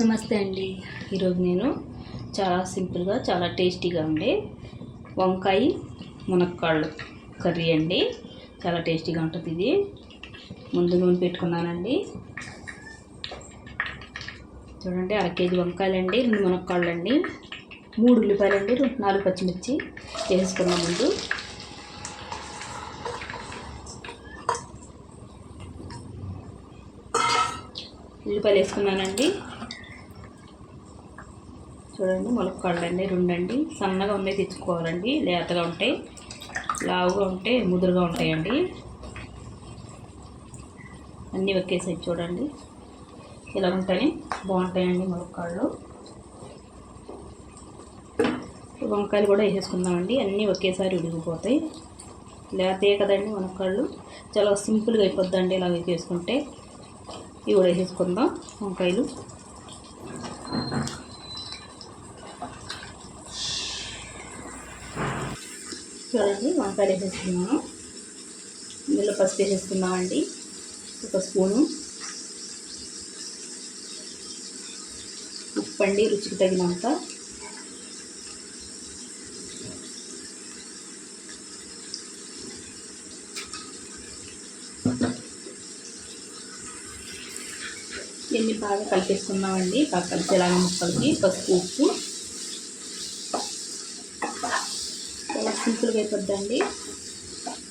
నమస్తే అండి. ఈరోజు నేను చాలా సింపుల్గా చాలా టేస్టీగా ఉండే వంకాయ మునక్కాళ్ళు కర్రీ అండి. చాలా టేస్టీగా ఉంటుంది ఇది. ముందు నూనె పెట్టుకున్నానండి. చూడండి అర కేజీ వంకాయలండి రెండు మునక్కాళ్ళు అండి మూడు ఉల్లిపాయలండి నాలుగు పచ్చిమిర్చి వేసుకున్నాం ముందు. ఉల్లిపాయలు వేసుకున్నానండి. చూడండి ములక్కాళ్ళు అండి రెండండి. సన్నగా ఉన్నాయి తెచ్చుకోవాలండి. లేతగా ఉంటాయి. లావుగా ఉంటే ముదురుగా ఉంటాయండి. అన్నీ ఒకేసారి చూడండి. ఇలా ఉంటాయి. బాగుంటాయండి ములక్కాళ్ళు వంకాయలు కూడా వేసేసుకుందామండి. అన్నీ ఒకేసారి ఉడికిపోతాయి. లేతే కదండి మునక్కాళ్ళు చాలా సింపుల్గా అయిపోద్దండి ఇలా వేసుకుంటే ఇవి కూడా వేసేసుకుందాం. వంకాయలు. చూడండి వంకాయలు వేసేస్తున్నాను ఇందులో పసుపు వేసేస్తున్నామండి ఒక స్పూను. ఉప్పు అండి రుచికి తగినంత. ఇవన్నీ బాగా కలిపేసుకుందామండి బాగా కలిసేలాగా ముక్కలకి పసుపు ఉప్పు చాలా సింపుల్గా అయిపోద్దండి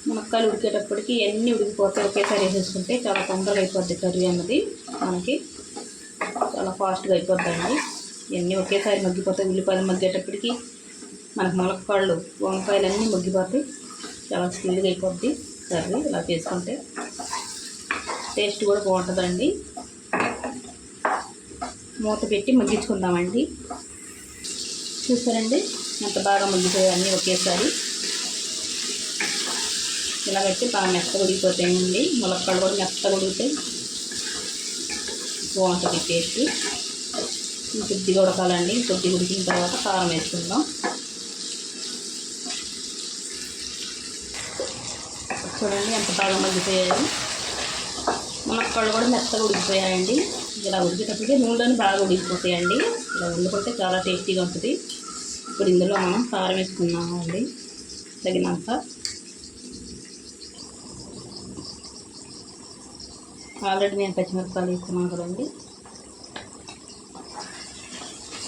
మునక్కాయలు ఉడికేటప్పటికి ఇవన్నీ ఉడికిపోతాయి ఒకేసారి వేసేసుకుంటే చాలా తొందరగా అయిపోద్ది కర్రీ అన్నది మనకి. చాలా ఫాస్ట్గా అయిపోద్దండి. ఇవన్నీ ఒకేసారి మగ్గిపోతాయి ఉల్లిపాయలు మగ్గేటప్పటికి మనకు మునక్కాళ్ళు వంకాయలు అన్నీ మగ్గిపోతాయి. చాలా స్పీడ్గా అయిపోద్ది కర్రీ ఇలా చేసుకుంటే. టేస్ట్ కూడా బాగుంటుందండి. మూత పెట్టి మగ్గించుకుందామండి. చూసారండి? ఎంత బాగా మగ్గిపోయాయి అన్నీ ఒకేసారి. ఇలాగైతే బాగా మెత్తగా ఉడికిపోతాయండి. ములక్కాళ్ళు కూడా మెత్తగా ఉడికితాయి బాగుంటుంది టేస్ట్. కొద్దిగా ఉడకాలండి. కొద్దిగా ఉడికిన తర్వాత కారం వేసుకుందాం. చూడండి ఎంత బాగా మగ్గిపోయాయి. మునక్కాళ్ళు కూడా మెత్తగా ఉడికిపోయాయండి. ఇలా ఉడికేటప్పటికే నూనెలోని బాగా ఉడికిపోతాయండి. ఇలా వండుకుంటే చాలా టేస్టీగా ఉంటుంది. ఇప్పుడు ఇందులో మనం కారం వేసుకున్నామండి తగినంత ఆల్రెడీ నేను పచ్చిమిరపకాయలు వేసుకున్నాను కదండి.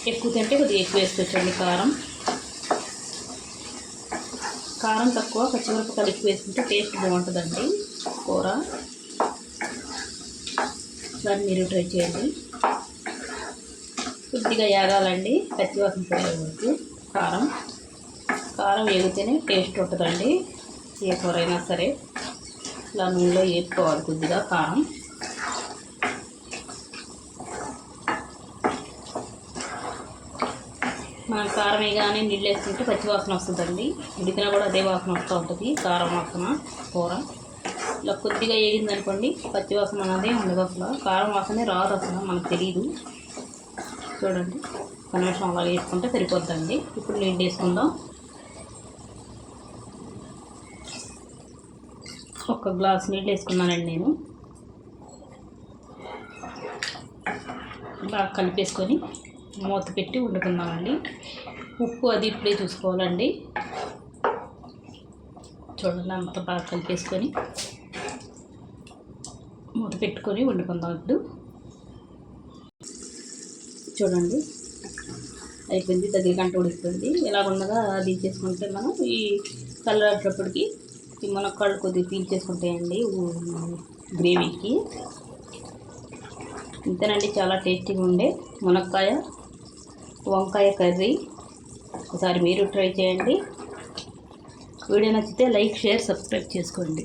ఎక్కువ తింటే కొద్దిగా ఎక్కువ వేసుకోవచ్చండి కారం. కారం తక్కువ పచ్చిమిరపకాయలు ఎక్కువ వేసుకుంటే టేస్ట్ బాగుంటుందండి కూర. దాన్ని మీరు ట్రై చేయండి. కొద్దిగా ఏగాలండి పచ్చివాసన పోయే వరకు కారం. కారం వేగితేనే టేస్ట్ ఉంటుందండి ఏ కూర అయినా సరే. ఇలా నూనెలో వేసుకోవాలి కొద్దిగా కారం. మనం కారం వేయగానే నీళ్ళు వేసుకుంటే పచ్చి వాసన వస్తుందండి. ఉడికినా కూడా అదే వాసన వస్తూ ఉంటుంది. కారం వాసన కూర. ఇలా కొద్దిగా వేగింది అనుకోండి పచ్చి వాసన అనేది ఉండదు అసలు. కారం వాసనే రాదు అసలు మనకు తెలియదు చూడండి ఒక నిమిషం అలా వేసుకుంటే సరిపోద్దండి. ఇప్పుడు నీళ్ళు వేసుకుందాం. ఒక గ్లాస్ నీళ్ళు వేసుకున్నానండి నేను. బాగా కలిపేసుకొని మూత పెట్టి వండుకుందామండి. ఉప్పు అది ఇప్పుడే చూసుకోవాలండి. చూడండి అంత బాగా కలిపేసుకొని మూత పెట్టుకొని వండుకుందాం ఇప్పుడు. చూడండి అయిపోయింది. దగ్గర గంట ఉడికిపోయింది. ఇలా ఉండగా దించేసుకుంటే మనం ఈ కలర్ వచ్చేటప్పటికి ఈ మునక్కాళ్ళు కొద్దిగా పీల్చేసుకుంటాయండి గ్రేవీకి. ఇంతేనండి చాలా టేస్టీగా ఉండే మునక్కాయ. వంకాయ కర్రీ. ఒకసారి మీరు ట్రై చేయండి. వీడియో నచ్చితే లైక్ షేర్ సబ్స్క్రైబ్ చేసుకోండి.